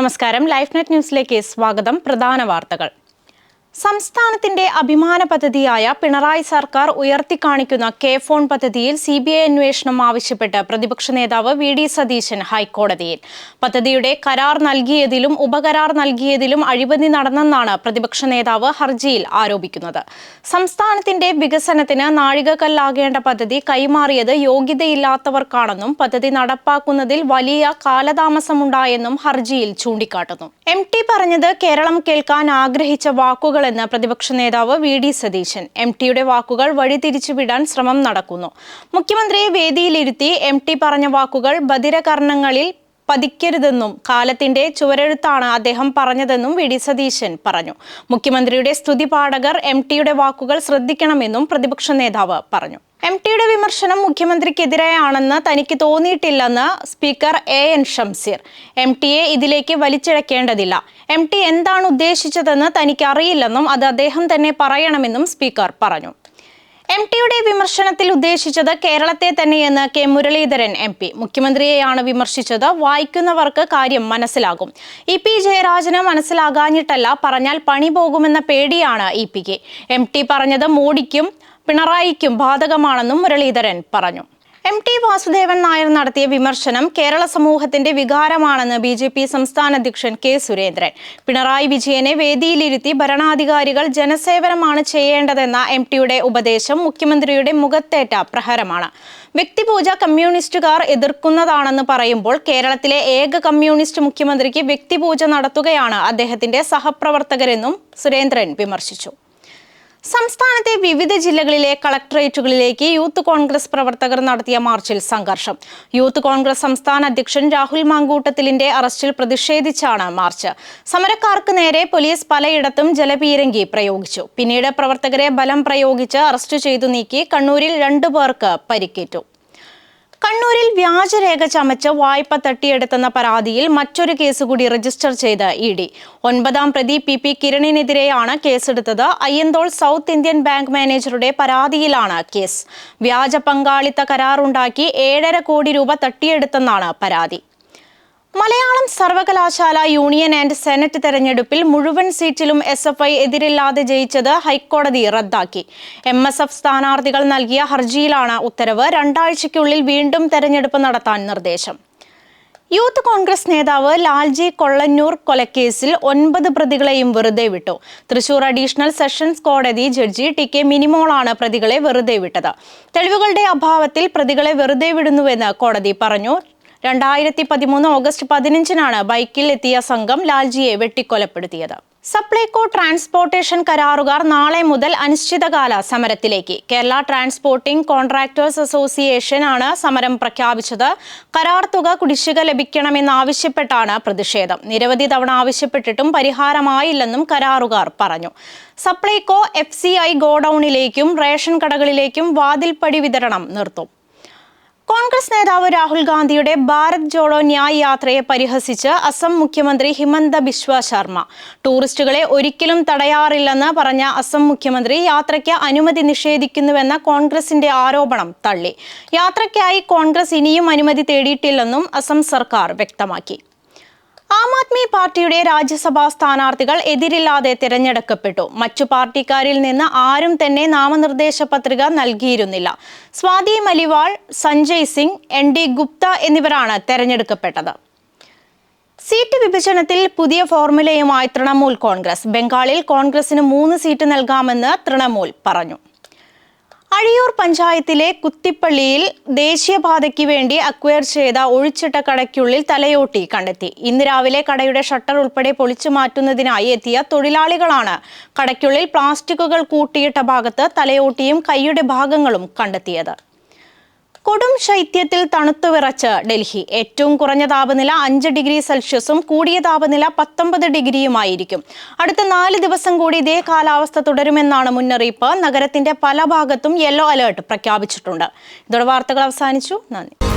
നമസ്കാരം. Life net ന്യൂസിലേക്ക് സ്വാഗതം. പ്രധാന വാർത്തകൾ. സംസ്ഥാനത്തിന്റെ അഭിമാന പദ്ധതിയായ പിണറായി സർക്കാർ ഉയർത്തിക്കാണിക്കുന്ന കെ ഫോൺ പദ്ധതിയിൽ സി ബി ഐ അന്വേഷണം ആവശ്യപ്പെട്ട് പ്രതിപക്ഷ നേതാവ് വി ഡി സതീശൻ ഹൈക്കോടതിയിൽ. പദ്ധതിയുടെ കരാർ നൽകിയതിലും ഉപകരാർ നൽകിയതിലും അഴിമതി നടന്നെന്നാണ് പ്രതിപക്ഷ നേതാവ് ഹർജിയിൽ ആരോപിക്കുന്നത്. സംസ്ഥാനത്തിന്റെ വികസനത്തിന് നാഴികക്കല്ലാകേണ്ട പദ്ധതി കൈമാറിയത് യോഗ്യതയില്ലാത്തവർക്കാണെന്നും പദ്ധതി നടപ്പാക്കുന്നതിൽ വലിയ കാലതാമസമുണ്ടായെന്നും ഹർജിയിൽ ചൂണ്ടിക്കാട്ടുന്നു. എം ടി പറഞ്ഞത് കേരളം കേൾക്കാൻ ആഗ്രഹിച്ച വാക്കുകളെന്ന് പ്രതിപക്ഷ നേതാവ് വി ഡി സതീശൻ എം ടിയുടെ വാക്കുകൾ വഴിതിരിച്ചുവിടാൻ ശ്രമം നടക്കുന്നു. മുഖ്യമന്ത്രിയെ വേദിയിലിരുത്തി എം ടി പറഞ്ഞ വാക്കുകൾ ബധിരകർണങ്ങളിൽ പതിക്കരുതെന്നും കാലത്തിന്റെ ചുവരെഴുത്താണ് അദ്ദേഹം പറഞ്ഞതെന്നും വി ഡി സതീശൻ പറഞ്ഞു. മുഖ്യമന്ത്രിയുടെ സ്തുതി പാഠകർ എം ടിയുടെ വാക്കുകൾ ശ്രദ്ധിക്കണമെന്നും പ്രതിപക്ഷ നേതാവ് പറഞ്ഞു. എം ടിയുടെ വിമർശനം മുഖ്യമന്ത്രിക്കെതിരെയാണെന്ന് തനിക്ക് തോന്നിയിട്ടില്ലെന്ന് speaker A N Shamseer. M ടിയെ ഇതിലേക്ക് വലിച്ചിഴക്കേണ്ടതില്ല. എം ടി എന്താണ് ഉദ്ദേശിച്ചതെന്ന് തനിക്ക് അറിയില്ലെന്നും അത് അദ്ദേഹം തന്നെ പറയണമെന്നും സ്പീക്കർ പറഞ്ഞു. എം ടിയുടെ വിമർശനത്തിൽ ഉദ്ദേശിച്ചത് കേരളത്തെ തന്നെയെന്ന് കെ മുരളീധരൻ എം പി. മുഖ്യമന്ത്രിയെയാണ് വിമർശിച്ചത്. വായിക്കുന്നവർക്ക് കാര്യം മനസ്സിലാകും. ഇ പി ജയരാജന് മനസ്സിലാകാഞ്ഞിട്ടല്ല പറഞ്ഞാൽ പണി പോകുമെന്ന പേടിയാണ് ഇ പിക്ക് എം ടി പറഞ്ഞത് മോഡിക്കും പിണറായിക്കും ബാധകമാണെന്നും മുരളീധരൻ പറഞ്ഞു. എം ടി വാസുദേവൻ നായർ നടത്തിയ വിമർശനം കേരള സമൂഹത്തിന്റെ വികാരമാണെന്ന് ബി ജെ പി സംസ്ഥാന അധ്യക്ഷൻ കെ സുരേന്ദ്രൻ. പിണറായി വിജയനെ വേദിയിലിരുത്തി ഭരണാധികാരികൾ ജനസേവനമാണ് ചെയ്യേണ്ടതെന്ന എം ടിയുടെ ഉപദേശം മുഖ്യമന്ത്രിയുടെ മുഖത്തേറ്റ പ്രഹരമാണ്. വ്യക്തിപൂജ കമ്മ്യൂണിസ്റ്റുകാർ എതിർക്കുന്നതാണെന്ന് പറയുമ്പോൾ കേരളത്തിലെ ഏക കമ്മ്യൂണിസ്റ്റ് മുഖ്യമന്ത്രിക്ക് വ്യക്തിപൂജ നടത്തുകയാണ് അദ്ദേഹത്തിന്റെ സഹപ്രവർത്തകരെന്നും സുരേന്ദ്രൻ വിമർശിച്ചു. സംസ്ഥാനത്തെ വിവിധ ജില്ലകളിലെ കളക്ടറേറ്റുകളിലേക്ക് യൂത്ത് കോൺഗ്രസ് പ്രവർത്തകർ നടത്തിയ മാർച്ചിൽ സംഘർഷം. യൂത്ത് കോൺഗ്രസ് സംസ്ഥാന അധ്യക്ഷൻ രാഹുൽ മാങ്കൂട്ടത്തിലിന്റെ അറസ്റ്റിൽ പ്രതിഷേധിച്ചാണ് മാർച്ച്. സമരക്കാർക്ക് നേരെ പോലീസ് പലയിടത്തും ജലപീരങ്കി പ്രയോഗിച്ചു. പിന്നീട് പ്രവർത്തകരെ ബലം പ്രയോഗിച്ച് അറസ്റ്റ് ചെയ്തു നീക്കി കണ്ണൂരിൽ രണ്ടു പേർക്ക് പരിക്കേറ്റു. കണ്ണൂരിൽ വ്യാജരേഖ ചമച്ച് വായ്പ തട്ടിയെടുത്തെന്ന പരാതിയിൽ മറ്റൊരു കേസ് കൂടി രജിസ്റ്റർ ചെയ്ത് ഇ ഡി. ഒൻപതാം പ്രതി പി പി കിരണിനെതിരെയാണ് കേസെടുത്തത്. അയ്യന്തോൾ സൗത്ത് ഇന്ത്യൻ ബാങ്ക് മാനേജറുടെ പരാതിയിലാണ് കേസ്. വ്യാജ പങ്കാളിത്ത കരാറുണ്ടാക്കി ഏഴര കോടി രൂപ തട്ടിയെടുത്തെന്നാണ് പരാതി. മലയാളം സർവകലാശാല യൂണിയൻ ആൻഡ് സെനറ്റ് തെരഞ്ഞെടുപ്പിൽ മുഴുവൻ സീറ്റിലും എസ് എഫ് ഐ എതിരില്ലാതെ ജയിച്ചത് ഹൈക്കോടതി റദ്ദാക്കി. എം എസ് എഫ് സ്ഥാനാർത്ഥികൾ നൽകിയ ഹർജിയിലാണ് ഉത്തരവ്. രണ്ടാഴ്ചയ്ക്കുള്ളിൽ വീണ്ടും തെരഞ്ഞെടുപ്പ് നടത്താൻ നിർദ്ദേശം. യൂത്ത് കോൺഗ്രസ് നേതാവ് ലാൽജി കൊള്ളന്നൂർ കൊലക്കേസിൽ ഒൻപത് പ്രതികളെയും വെറുതെ വിട്ടു. തൃശൂർ അഡീഷണൽ സെഷൻസ് കോടതി ജഡ്ജി ടി കെ മിനിമോളാണ് പ്രതികളെ വെറുതെ വിട്ടത്. തെളിവുകളുടെ അഭാവത്തിൽ പ്രതികളെ വെറുതെ വിടുന്നുവെന്ന് കോടതി പറഞ്ഞു. രണ്ടായിരത്തി പതിമൂന്ന് ഓഗസ്റ്റ് പതിനഞ്ചിനാണ് ബൈക്കിൽ എത്തിയ സംഘം ലാൽജിയെ വെട്ടിക്കൊലപ്പെടുത്തിയത്. സപ്ലൈകോ ട്രാൻസ്പോർട്ടേഷൻ കരാറുകാർ നാളെ മുതൽ അനിശ്ചിതകാല സമരത്തിലേക്ക്. കേരള ട്രാൻസ്പോർട്ടിംഗ് കോൺട്രാക്ടേഴ്സ് അസോസിയേഷൻ ആണ് സമരം പ്രഖ്യാപിച്ചത്. കരാർ തുക കുടിശ്ശിക ലഭിക്കണമെന്നാവശ്യപ്പെട്ടാണ് പ്രതിഷേധം. നിരവധി തവണ ആവശ്യപ്പെട്ടിട്ടും പരിഹാരമായില്ലെന്നും കരാറുകാർ പറഞ്ഞു. സപ്ലൈകോ എഫ് സി ഐ ഗോഡൌണിലേക്കും റേഷൻ കടകളിലേക്കും വാതിൽപ്പടി വിതരണം നിർത്തും. കോൺഗ്രസ് നേതാവ് രാഹുൽ ഗാന്ധിയുടെ ഭാരത് ജോഡോ ന്യായ് യാത്രയെ പരിഹസിച്ച് അസം മുഖ്യമന്ത്രി ഹിമന്ത ബിശ്വ ശർമ്മ. ടൂറിസ്റ്റുകളെ ഒരിക്കലും തടയാറില്ലെന്ന് പറഞ്ഞ അസം മുഖ്യമന്ത്രി യാത്രയ്ക്ക് അനുമതി നിഷേധിക്കുന്നുവെന്ന കോൺഗ്രസിന്റെ ആരോപണം തള്ളി. യാത്രയ്ക്കായി കോൺഗ്രസ് ഇനിയും അനുമതി തേടിയിട്ടില്ലെന്നും അസം സർക്കാർ വ്യക്തമാക്കി. ആം ആദ്മി പാർട്ടിയുടെ രാജ്യസഭാ സ്ഥാനാർത്ഥികൾ എതിരില്ലാതെ തിരഞ്ഞെടുക്കപ്പെട്ടു. മറ്റു പാർട്ടിക്കാരിൽ നിന്ന് ആരും തന്നെ നാമനിർദ്ദേശ പത്രിക നൽകിയിരുന്നില്ല. സ്വാതി മലിവാൾ സഞ്ജയ് സിംഗ് എൻ ഡി ഗുപ്ത എന്നിവരാണ് തെരഞ്ഞെടുക്കപ്പെട്ടത്. സീറ്റ് വിഭജനത്തിൽ പുതിയ ഫോർമുലയുമായി തൃണമൂൽ കോൺഗ്രസ്. ബംഗാളിൽ കോൺഗ്രസിന് മൂന്ന് സീറ്റ് നൽകാമെന്ന് തൃണമൂൽ പറഞ്ഞു. അഴിയൂർ പഞ്ചായത്തിലെ കുത്തിപ്പള്ളിയിൽ ദേശീയപാതയ്ക്ക് വേണ്ടി അക്വയർ ചെയ്ത ഒഴിച്ചിട്ട കടയ്ക്കുള്ളിൽ തലയോട്ടി കണ്ടെത്തി. ഇന്ന് രാവിലെ കടയുടെ ഷട്ടർ ഉൾപ്പെടെ പൊളിച്ചു മാറ്റുന്നതിനായി എത്തിയ തൊഴിലാളികളാണ് കടയ്ക്കുള്ളിൽ പ്ലാസ്റ്റിക്കുകൾ കൂട്ടിയിട്ട ഭാഗത്ത് തലയോട്ടിയും കൈയുടെ ഭാഗങ്ങളും കണ്ടെത്തിയത്. കൊടും ശൈത്യത്തിൽ തണുത്തു വിറച്ച് ഡൽഹി. ഏറ്റവും കുറഞ്ഞ താപനില അഞ്ച് ഡിഗ്രി സെൽഷ്യസും കൂടിയ താപനില പത്തൊമ്പത് ഡിഗ്രിയുമായിരിക്കും. അടുത്ത നാല് ദിവസം കൂടി ഇതേ കാലാവസ്ഥ തുടരുമെന്നാണ് മുന്നറിയിപ്പ്. നഗരത്തിന്റെ പല ഭാഗത്തും യെല്ലോ അലേർട്ട് പ്രഖ്യാപിച്ചിട്ടുണ്ട്. ഇതോടെ വാർത്തകൾ അവസാനിച്ചു. നന്ദി.